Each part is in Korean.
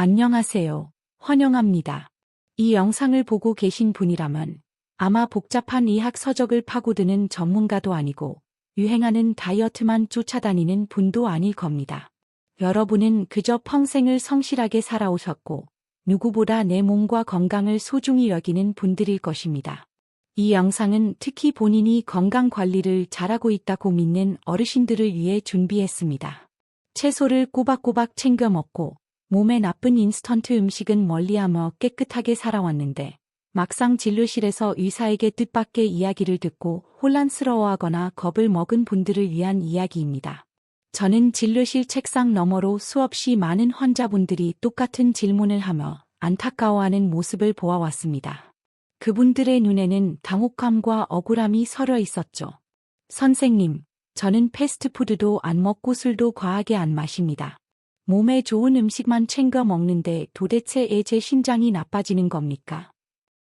안녕하세요. 환영합니다. 이 영상을 보고 계신 분이라면 아마 복잡한 의학 서적을 파고드는 전문가도 아니고 유행하는 다이어트만 쫓아다니는 분도 아닐 겁니다. 여러분은 그저 평생을 성실하게 살아오셨고 누구보다 내 몸과 건강을 소중히 여기는 분들일 것입니다. 이 영상은 특히 본인이 건강 관리를 잘하고 있다고 믿는 어르신들을 위해 준비했습니다. 채소를 꼬박꼬박 챙겨 먹고 몸에 나쁜 인스턴트 음식은 멀리하며 깨끗하게 살아왔는데 막상 진료실에서 의사에게 뜻밖의 이야기를 듣고 혼란스러워하거나 겁을 먹은 분들을 위한 이야기입니다. 저는 진료실 책상 너머로 수없이 많은 환자분들이 똑같은 질문을 하며 안타까워하는 모습을 보아왔습니다. 그분들의 눈에는 당혹감과 억울함이 서려 있었죠. 선생님, 저는 패스트푸드도 안 먹고 술도 과하게 안 마십니다. 몸에 좋은 음식만 챙겨 먹는데 도대체 애 제 신장이 나빠지는 겁니까?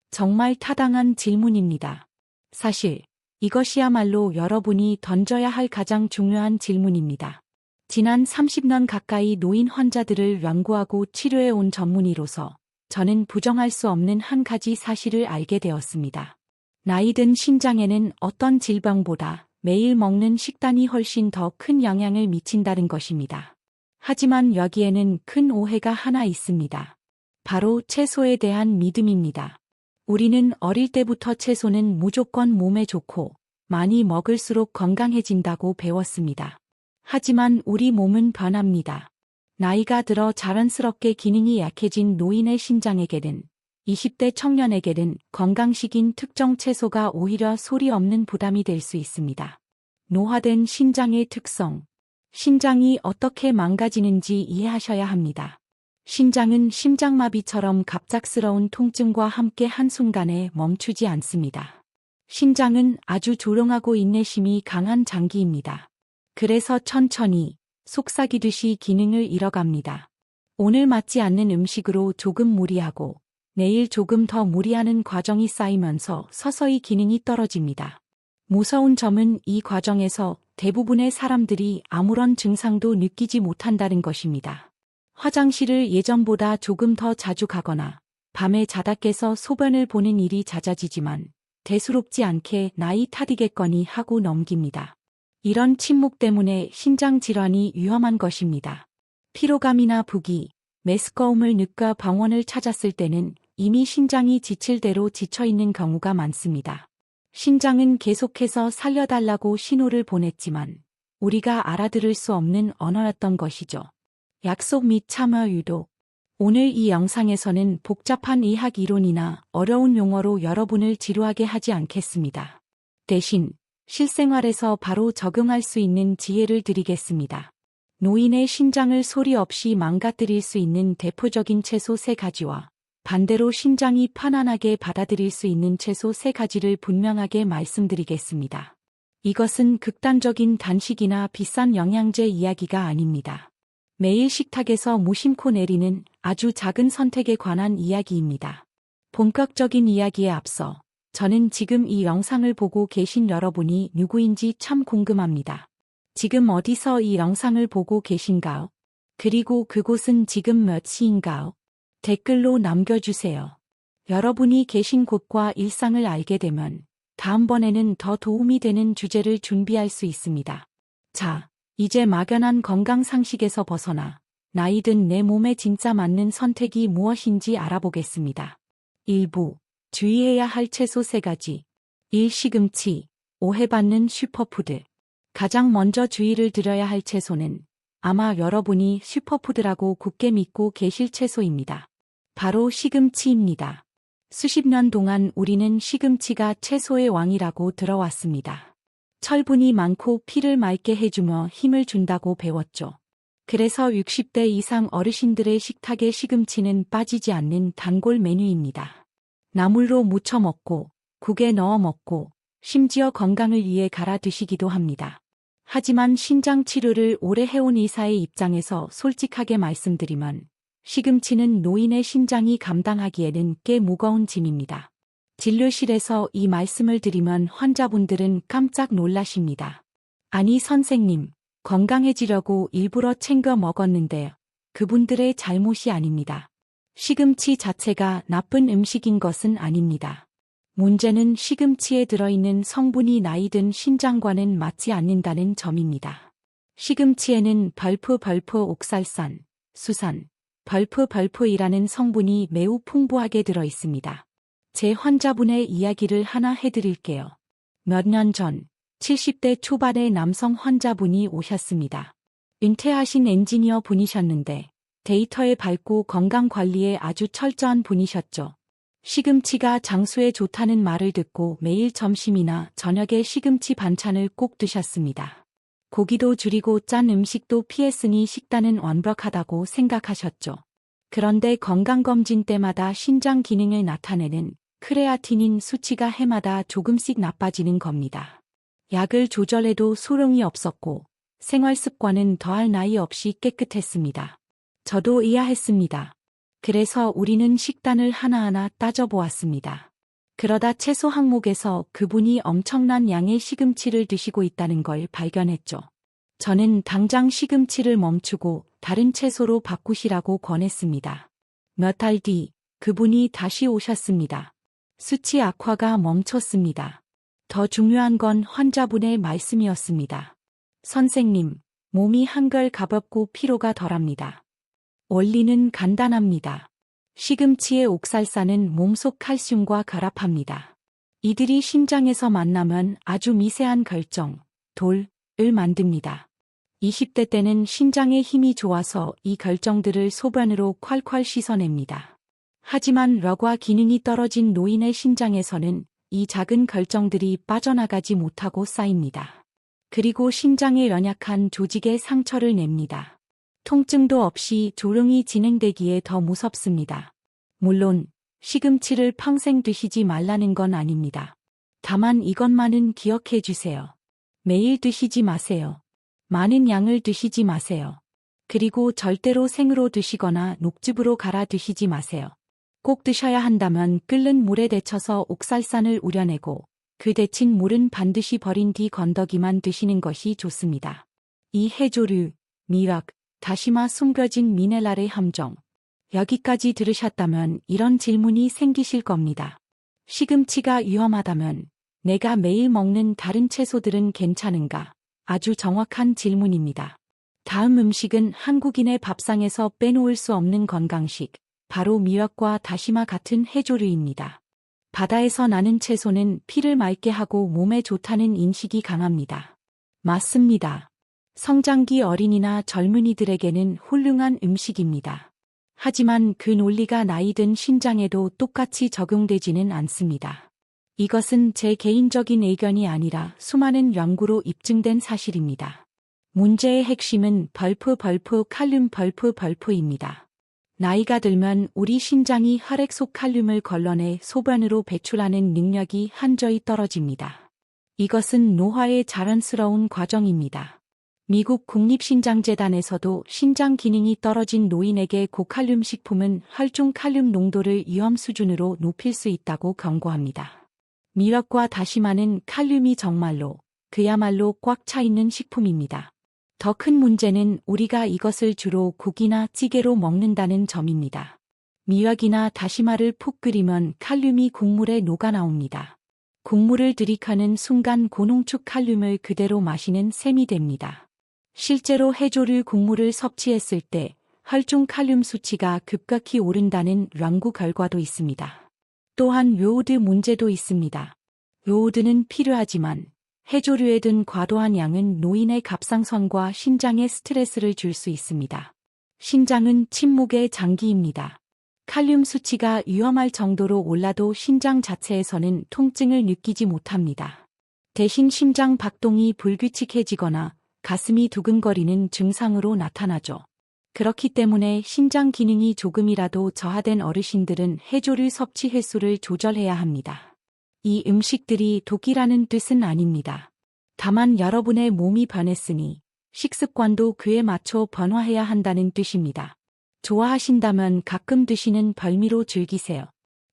정말 타당한 질문입니다. 사실 이것이야말로 여러분이 던져야 할 가장 중요한 질문입니다. 지난 30년 가까이 노인 환자들을 연구하고 치료해 온 전문의로서 저는 부정할 수 없는 한 가지 사실을 알게 되었습니다. 나이든 신장에는 어떤 질병보다 매일 먹는 식단이 훨씬 더 큰 영향을 미친다는 것입니다. 하지만 여기에는 큰 오해가 하나 있습니다. 바로 채소에 대한 믿음입니다. 우리는 어릴 때부터 채소는 무조건 몸에 좋고 많이 먹을수록 건강해진다고 배웠습니다. 하지만 우리 몸은 변합니다. 나이가 들어 자연스럽게 기능이 약해진 노인의 신장에게는 20대 청년에게는 건강식인 특정 채소가 오히려 소리 없는 부담이 될 수 있습니다. 노화된 신장의 특성, 신장이 어떻게 망가지는지 이해하셔야 합니다. 신장은 심장마비처럼 갑작스러운 통증과 함께 한순간에 멈추지 않습니다. 신장은 아주 조롱하고 인내심이 강한 장기입니다. 그래서 천천히 속삭이듯이 기능을 잃어갑니다. 오늘 맞지 않는 음식으로 조금 무리하고 내일 조금 더 무리하는 과정이 쌓이면서 서서히 기능이 떨어집니다. 무서운 점은 이 과정에서 대부분의 사람들이 아무런 증상도 느끼지 못한다는 것입니다. 화장실을 예전보다 조금 더 자주 가거나 밤에 자다 깨서 소변을 보는 일이 잦아지지만 대수롭지 않게 나이 탓이겠거니 하고 넘깁니다. 이런 침묵 때문에 신장 질환이 위험한 것입니다. 피로감이나 부기, 메스꺼움을 느껴 병원을 찾았을 때는 이미 신장이 지칠 대로 지쳐 있는 경우가 많습니다. 신장은 계속해서 살려달라고 신호를 보냈지만 우리가 알아들을 수 없는 언어였던 것이죠. 약속 및 참여 유도. 오늘 이 영상에서는 복잡한 의학 이론이나 어려운 용어로 여러분을 지루하게 하지 않겠습니다. 대신 실생활에서 바로 적용할 수 있는 지혜를 드리겠습니다. 노인의 신장을 소리 없이 망가뜨릴 수 있는 대표적인 채소 세 가지와 반대로 신장이 편안하게 받아들일 수 있는 채소 세 가지를 분명하게 말씀드리겠습니다. 이것은 극단적인 단식이나 비싼 영양제 이야기가 아닙니다. 매일 식탁에서 무심코 내리는 아주 작은 선택에 관한 이야기입니다. 본격적인 이야기에 앞서 저는 지금 이 영상을 보고 계신 여러분이 누구인지 참 궁금합니다. 지금 어디서 이 영상을 보고 계신가요? 그리고 그곳은 지금 몇 시인가요? 댓글로 남겨주세요. 여러분이 계신 곳과 일상을 알게 되면 다음번에는 더 도움이 되는 주제를 준비할 수 있습니다. 자, 이제 막연한 건강 상식에서 벗어나 나이 든 내 몸에 진짜 맞는 선택이 무엇인지 알아보겠습니다. 1부 주의해야 할 채소 3가지 1. 시금치 오해받는 슈퍼푸드 가장 먼저 주의를 드려야 할 채소는 아마 여러분이 슈퍼푸드라고 굳게 믿고 계실 채소입니다. 바로 시금치입니다. 수십 년 동안 우리는 시금치가 채소의 왕이라고 들어왔습니다. 철분이 많고 피를 맑게 해주며 힘을 준다고 배웠죠. 그래서 60대 이상 어르신들의 식탁에 시금치는 빠지지 않는 단골 메뉴입니다. 나물로 무쳐 먹고, 국에 넣어 먹고, 심지어 건강을 위해 갈아 드시기도 합니다. 하지만 신장 치료를 오래 해온 의사의 입장에서 솔직하게 말씀드리면 시금치는 노인의 신장이 감당하기에는 꽤 무거운 짐입니다. 진료실에서 이 말씀을 드리면 환자분들은 깜짝 놀라십니다. 아니 선생님, 건강해지려고 일부러 챙겨 먹었는데 그분들의 잘못이 아닙니다. 시금치 자체가 나쁜 음식인 것은 아닙니다. 문제는 시금치에 들어있는 성분이 나이든 신장과는 맞지 않는다는 점입니다. 시금치에는 벌프 벌프 옥살산, 수산, 벌프 벌프이라는 성분이 매우 풍부하게 들어 있습니다. 제 환자분의 이야기를 하나 해드릴게요. 몇 년 전 70대 초반의 남성 환자분이 오셨습니다. 은퇴하신 엔지니어 분이셨는데 데이터에 밝고 건강 관리에 아주 철저한 분이셨죠. 시금치가 장수에 좋다는 말을 듣고 매일 점심이나 저녁에 시금치 반찬을 꼭 드셨습니다. 고기도 줄이고 짠 음식도 피했으니 식단은 완벽하다고 생각하셨죠. 그런데 건강검진 때마다 신장 기능을 나타내는 크레아티닌 수치가 해마다 조금씩 나빠지는 겁니다. 약을 조절해도 소용이 없었고 생활 습관은 더할 나위 없이 깨끗했습니다. 저도 이해했습니다. 그래서 우리는 식단을 하나하나 따져보았습니다. 그러다 채소 항목에서 그분이 엄청난 양의 시금치를 드시고 있다는 걸 발견했죠. 저는 당장 시금치를 멈추고 다른 채소로 바꾸시라고 권했습니다. 몇 달 뒤 그분이 다시 오셨습니다. 수치 악화가 멈췄습니다. 더 중요한 건 환자분의 말씀이었습니다. 선생님, 몸이 한결 가볍고 피로가 덜합니다. 원리는 간단합니다. 시금치의 옥살산은 몸속 칼슘과 결합합니다. 이들이 심장에서 만나면 아주 미세한 결정, 돌을 만듭니다. 20대 때는 신장의 힘이 좋아서 이 결정들을 소변으로 콸콸 씻어냅니다. 하지만 려과 기능이 떨어진 노인의 신장에서는 이 작은 결정들이 빠져나가지 못하고 쌓입니다. 그리고 신장에 연약한 조직에 상처를 냅니다. 통증도 없이 조롱이 진행되기에 더 무섭습니다. 물론 시금치를 평생 드시지 말라는 건 아닙니다. 다만 이것만은 기억해 주세요. 매일 드시지 마세요. 많은 양을 드시지 마세요. 그리고 절대로 생으로 드시거나 녹즙으로 갈아 드시지 마세요. 꼭 드셔야 한다면 끓는 물에 데쳐서 옥살산을 우려내고 그 데친 물은 반드시 버린 뒤 건더기만 드시는 것이 좋습니다. 이 해조류, 미역, 다시마 숨겨진 미네랄의 함정. 여기까지 들으셨다면 이런 질문이 생기실 겁니다. 시금치가 위험하다면 내가 매일 먹는 다른 채소들은 괜찮은가? 아주 정확한 질문입니다. 다음 음식은 한국인의 밥상에서 빼놓을 수 없는 건강식, 바로 미역과 다시마 같은 해조류입니다. 바다에서 나는 채소는 피를 맑게 하고 몸에 좋다는 인식이 강합니다. 맞습니다. 성장기 어린이나 젊은이들에게는 훌륭한 음식입니다. 하지만 그 논리가 나이든 신장에도 똑같이 적용되지는 않습니다. 이것은 제 개인적인 의견이 아니라 수많은 연구로 입증된 사실입니다. 문제의 핵심은 벌프 벌프 칼륨 벌프 벌프입니다. 나이가 들면 우리 신장이 혈액 속 칼륨을 걸러내 소변으로 배출하는 능력이 한저히 떨어집니다. 이것은 노화의 자연스러운 과정입니다. 미국 국립신장재단에서도 신장 기능이 떨어진 노인에게 고칼륨 식품은 혈중 칼륨 농도를 위험 수준으로 높일 수 있다고 경고합니다. 미역과 다시마는 칼륨이 정말로 그야말로 꽉 차 있는 식품입니다. 더 큰 문제는 우리가 이것을 주로 국이나 찌개로 먹는다는 점입니다. 미역이나 다시마를 푹 끓이면 칼륨이 국물에 녹아 나옵니다. 국물을 들이켜는 순간 고농축 칼륨을 그대로 마시는 셈이 됩니다. 실제로 해조류 국물을 섭취했을 때 혈중 칼륨 수치가 급격히 오른다는 연구 결과도 있습니다. 또한 요오드 문제도 있습니다. 요오드는 필요하지만 해조류에 든 과도한 양은 노인의 갑상선과 신장에 스트레스를 줄 수 있습니다. 신장은 침묵의 장기입니다. 칼륨 수치가 위험할 정도로 올라도 신장 자체에서는 통증을 느끼지 못합니다. 대신 심장 박동이 불규칙해지거나 가슴이 두근거리는 증상으로 나타나죠. 그렇기 때문에 신장 기능이 조금이라도 저하된 어르신들은 해조류 섭취 횟수를 조절해야 합니다. 이 음식들이 독이라는 뜻은 아닙니다. 다만 여러분의 몸이 변했으니 식습관도 그에 맞춰 변화해야 한다는 뜻입니다. 좋아하신다면 가끔 드시는 별미로 즐기세요.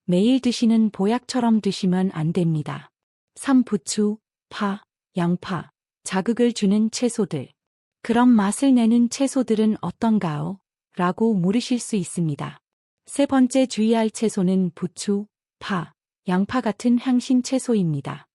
매일 드시는 보약처럼 드시면 안 됩니다. 삼부추, 파, 양파, 자극을 주는 채소들. 그럼 맛을 내는 채소들은 어떤가요? 라고 물으실 수 있습니다. 세 번째 주의할 채소는 부추, 파, 양파 같은 향신 채소입니다.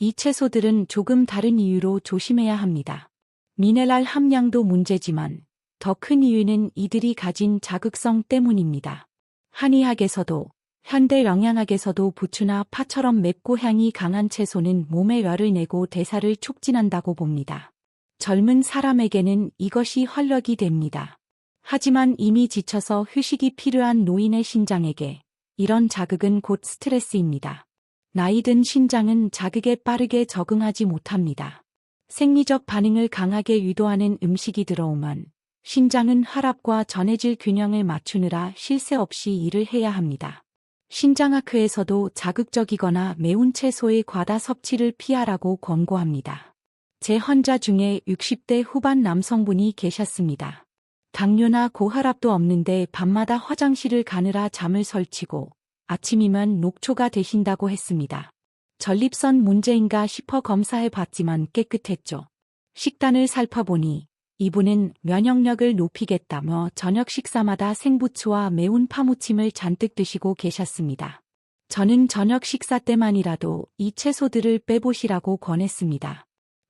이 채소들은 조금 다른 이유로 조심해야 합니다. 미네랄 함량도 문제지만 더 큰 이유는 이들이 가진 자극성 때문입니다. 한의학에서도 현대 영양학에서도 부추나 파처럼 맵고 향이 강한 채소는 몸에 열을 내고 대사를 촉진한다고 봅니다. 젊은 사람에게는 이것이 활력이 됩니다. 하지만 이미 지쳐서 휴식이 필요한 노인의 신장에게 이런 자극은 곧 스트레스입니다. 나이든 신장은 자극에 빠르게 적응하지 못합니다. 생리적 반응을 강하게 유도하는 음식이 들어오면 신장은 혈압과 전해질 균형을 맞추느라 쉴 새 없이 일을 해야 합니다. 신장학회에서도 자극적이거나 매운 채소의 과다 섭취를 피하라고 권고합니다. 제 환자 중에 60대 후반 남성분이 계셨습니다. 당뇨나 고혈압도 없는데 밤마다 화장실을 가느라 잠을 설치고 아침이면 녹초가 되신다고 했습니다. 전립선 문제인가 싶어 검사해 봤지만 깨끗했죠. 식단을 살펴보니 이분은 면역력을 높이겠다며 저녁 식사마다 생부추와 매운 파무침을 잔뜩 드시고 계셨습니다. 저는 저녁 식사 때만이라도 이 채소들을 빼보시라고 권했습니다.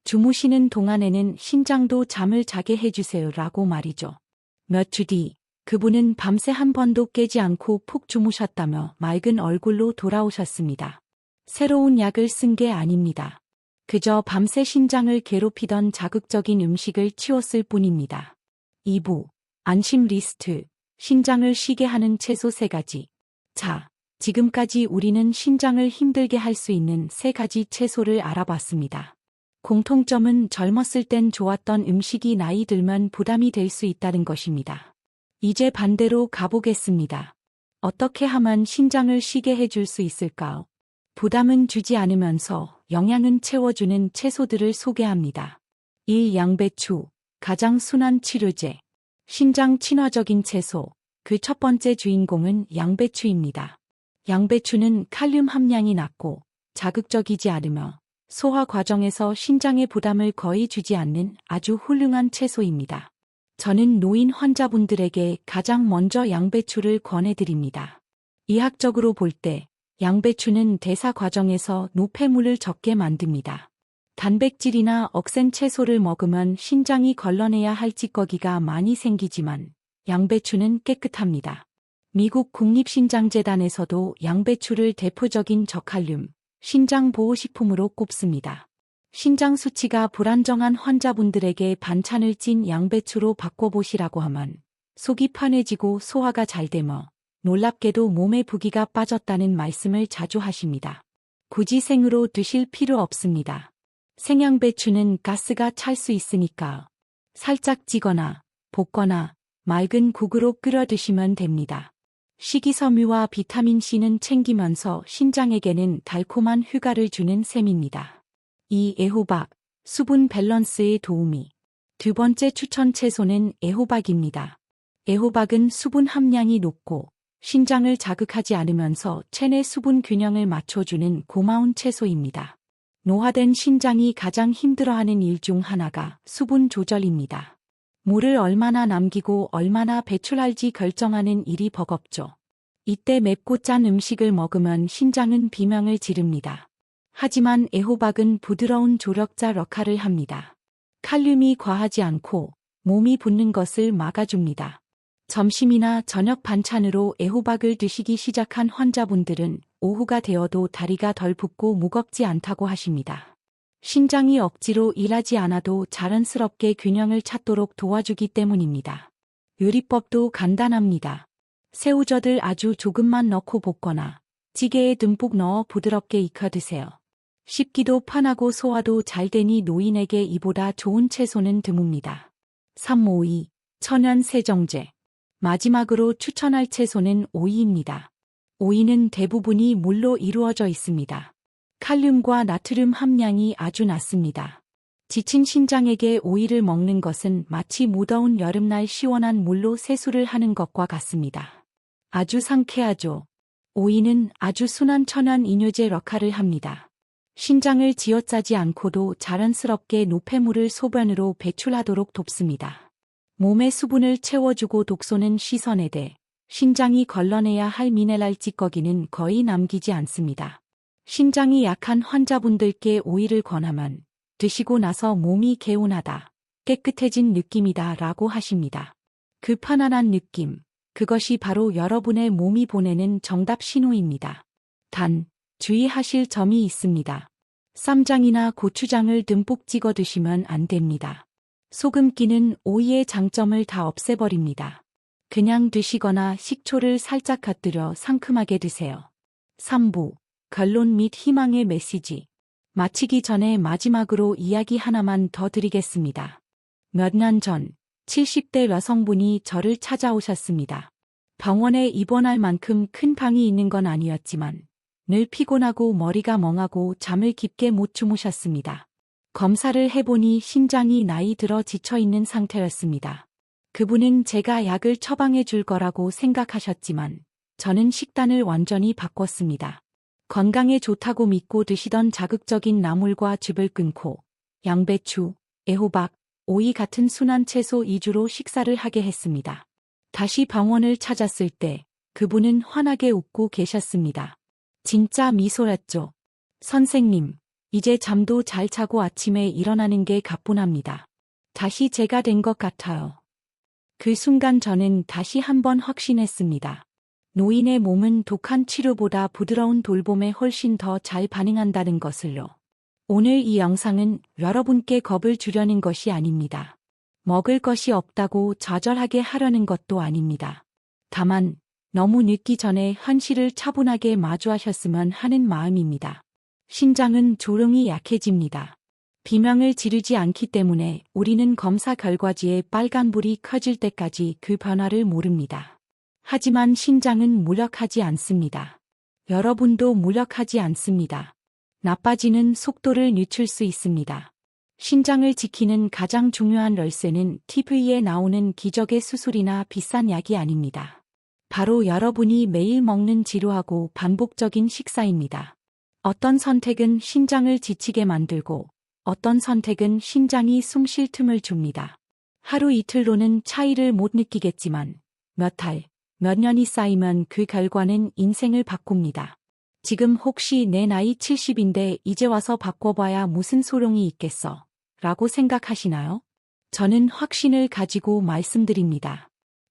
주무시는 동안에는 신장도 잠을 자게 해주세요라고 말이죠. 몇 주 뒤, 그분은 밤새 한 번도 깨지 않고 푹 주무셨다며 맑은 얼굴로 돌아오셨습니다. 새로운 약을 쓴 게 아닙니다. 그저 밤새 신장을 괴롭히던 자극적인 음식을 치웠을 뿐입니다. 2부 안심 리스트 신장을 쉬게 하는 채소 3가지 자, 지금까지 우리는 신장을 힘들게 할 수 있는 3가지 채소를 알아봤습니다. 공통점은 젊었을 땐 좋았던 음식이 나이 들면 부담이 될 수 있다는 것입니다. 이제 반대로 가보겠습니다. 어떻게 하면 신장을 쉬게 해줄 수 있을까요? 부담은 주지 않으면서 영양은 채워주는 채소들을 소개합니다. 1. 양배추, 가장 순한 치료제. 신장 친화적인 채소. 그 첫 번째 주인공은 양배추입니다. 양배추는 칼륨 함량이 낮고 자극적이지 않으며 소화 과정에서 신장의 부담을 거의 주지 않는 아주 훌륭한 채소입니다. 저는 노인 환자분들에게 가장 먼저 양배추를 권해드립니다. 이학적으로 볼 때 양배추는 대사 과정에서 노폐물을 적게 만듭니다. 단백질이나 억센 채소를 먹으면 신장이 걸러내야 할 찌꺼기가 많이 생기지만 양배추는 깨끗합니다. 미국 국립신장재단에서도 양배추를 대표적인 저칼륨, 신장 보호식품으로 꼽습니다. 신장 수치가 불안정한 환자분들에게 반찬을 찐 양배추로 바꿔보시라고 하면 속이 편해지고 소화가 잘 되며 놀랍게도 몸에 부기가 빠졌다는 말씀을 자주 하십니다. 굳이 생으로 드실 필요 없습니다. 생양 배추는 가스가 찰 수 있으니까 살짝 찌거나 볶거나 맑은 국으로 끓여 드시면 됩니다. 식이섬유와 비타민C는 챙기면서 신장에게는 달콤한 휴가를 주는 셈입니다. 이 애호박, 수분 밸런스에 도우미. 두 번째 추천 채소는 애호박입니다. 애호박은 수분 함량이 높고 신장을 자극하지 않으면서 체내 수분 균형을 맞춰주는 고마운 채소입니다. 노화된 신장이 가장 힘들어하는 일 중 하나가 수분 조절입니다. 물을 얼마나 남기고 얼마나 배출할지 결정하는 일이 버겁죠. 이때 맵고 짠 음식을 먹으면 신장은 비명을 지릅니다. 하지만 애호박은 부드러운 조력자 역할을 합니다. 칼륨이 과하지 않고 몸이 붓는 것을 막아줍니다. 점심이나 저녁 반찬으로 애호박을 드시기 시작한 환자분들은 오후가 되어도 다리가 덜 붓고 무겁지 않다고 하십니다. 신장이 억지로 일하지 않아도 자연스럽게 균형을 찾도록 도와주기 때문입니다. 요리법도 간단합니다. 새우젓을 아주 조금만 넣고 볶거나 찌개에 듬뿍 넣어 부드럽게 익혀 드세요. 씹기도 편하고 소화도 잘 되니 노인에게 이보다 좋은 채소는 드뭅니다. 352 천연 세정제 마지막으로 추천할 채소는 오이입니다. 오이는 대부분이 물로 이루어져 있습니다. 칼륨과 나트륨 함량이 아주 낮습니다. 지친 신장에게 오이를 먹는 것은 마치 무더운 여름날 시원한 물로 세수를 하는 것과 같습니다. 아주 상쾌하죠. 오이는 아주 순한 천연 이뇨제 역할을 합니다. 신장을 쥐어짜지 않고도 자연스럽게 노폐물을 소변으로 배출하도록 돕습니다. 몸에 수분을 채워주고 독소는 씻어내 되 신장이 걸러내야 할 미네랄 찌꺼기는 거의 남기지 않습니다. 신장이 약한 환자분들께 오이를 권하면 드시고 나서 몸이 개운하다, 깨끗해진 느낌이다 라고 하십니다. 그 편안한 느낌, 그것이 바로 여러분의 몸이 보내는 정답 신호입니다. 단, 주의하실 점이 있습니다. 쌈장이나 고추장을 듬뿍 찍어 드시면 안 됩니다. 소금기는 오이의 장점을 다 없애버립니다. 그냥 드시거나 식초를 살짝 곁들여 상큼하게 드세요. 3부, 결론 및 희망의 메시지. 마치기 전에 마지막으로 이야기 하나만 더 드리겠습니다. 몇 년 전, 70대 여성분이 저를 찾아오셨습니다. 병원에 입원할 만큼 큰 방이 있는 건 아니었지만, 늘 피곤하고 머리가 멍하고 잠을 깊게 못 주무셨습니다. 검사를 해보니 신장이 나이 들어 지쳐있는 상태였습니다. 그분은 제가 약을 처방해 줄 거라고 생각하셨지만 저는 식단을 완전히 바꿨습니다. 건강에 좋다고 믿고 드시던 자극적인 나물과 즙을 끊고 양배추, 애호박, 오이 같은 순한 채소 위주로 식사를 하게 했습니다. 다시 병원을 찾았을 때 그분은 환하게 웃고 계셨습니다. 진짜 미소였죠. 선생님, 이제 잠도 잘 자고 아침에 일어나는 게 가뿐합니다. 다시 제가 된 것 같아요. 그 순간 저는 다시 한번 확신했습니다. 노인의 몸은 독한 치료보다 부드러운 돌봄에 훨씬 더 잘 반응한다는 것을요. 오늘 이 영상은 여러분께 겁을 주려는 것이 아닙니다. 먹을 것이 없다고 좌절하게 하려는 것도 아닙니다. 다만 너무 늦기 전에 현실을 차분하게 마주하셨으면 하는 마음입니다. 신장은 조롱이 약해집니다. 비명을 지르지 않기 때문에 우리는 검사 결과지에 빨간불이 켜질 때까지 그 변화를 모릅니다. 하지만 신장은 무력하지 않습니다. 여러분도 무력하지 않습니다. 나빠지는 속도를 늦출 수 있습니다. 신장을 지키는 가장 중요한 열쇠는 TV에 나오는 기적의 수술이나 비싼 약이 아닙니다. 바로 여러분이 매일 먹는 지루하고 반복적인 식사입니다. 어떤 선택은 신장을 지치게 만들고 어떤 선택은 신장이 숨 쉴 틈을 줍니다. 하루 이틀로는 차이를 못 느끼겠지만 몇 달, 몇 년이 쌓이면 그 결과는 인생을 바꿉니다. 지금 혹시 내 나이 70인데 이제 와서 바꿔봐야 무슨 소용이 있겠어? 라고 생각하시나요? 저는 확신을 가지고 말씀드립니다.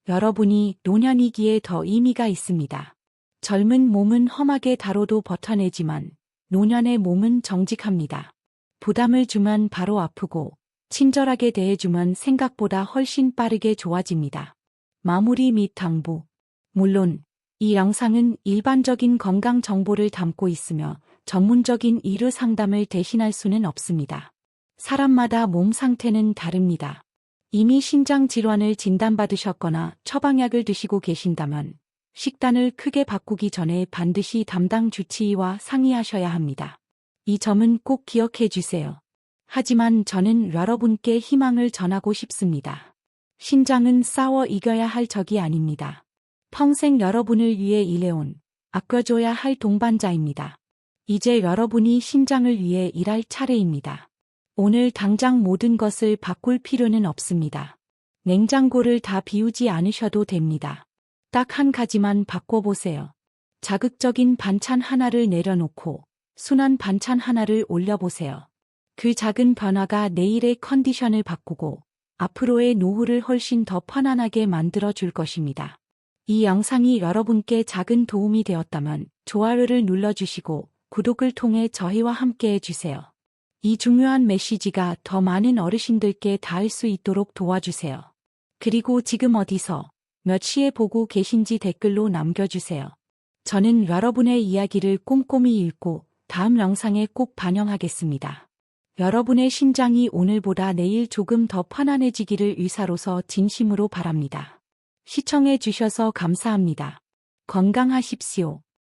여러분이 노년이기에 더 의미가 있습니다. 젊은 몸은 험하게 다뤄도 버텨내지만 노년의 몸은 정직합니다. 부담을 주면 바로 아프고 친절하게 대해주면 생각보다 훨씬 빠르게 좋아집니다. 마무리 및 당부. 물론 이 영상은 일반적인 건강 정보를 담고 있으며 전문적인 의료 상담을 대신할 수는 없습니다. 사람마다 몸 상태는 다릅니다. 이미 신장 질환을 진단받으셨거나 처방약을 드시고 계신다면 식단을 크게 바꾸기 전에 반드시 담당 주치의와 상의하셔야 합니다. 이 점은 꼭 기억해 주세요. 하지만 저는 여러분께 희망을 전하고 싶습니다. 신장은 싸워 이겨야 할 적이 아닙니다. 평생 여러분을 위해 일해온, 아껴줘야 할 동반자입니다. 이제 여러분이 신장을 위해 일할 차례입니다. 오늘 당장 모든 것을 바꿀 필요는 없습니다. 냉장고를 다 비우지 않으셔도 됩니다. 딱 한 가지만 바꿔보세요. 자극적인 반찬 하나를 내려놓고 순한 반찬 하나를 올려보세요. 그 작은 변화가 내일의 컨디션을 바꾸고 앞으로의 노후를 훨씬 더 편안하게 만들어 줄 것입니다. 이 영상이 여러분께 작은 도움이 되었다면 좋아요를 눌러주시고 구독을 통해 저희와 함께 해주세요. 이 중요한 메시지가 더 많은 어르신들께 닿을 수 있도록 도와주세요. 그리고 지금 어디서 몇 시에 보고 계신지 댓글로 남겨주세요. 저는 여러분의 이야기를 꼼꼼히 읽고 다음 영상에 꼭 반영하겠습니다. 여러분의 신장이 오늘보다 내일 조금 더 편안해지기를 의사로서 진심으로 바랍니다. 시청해 주셔서 감사합니다. 건강하십시오.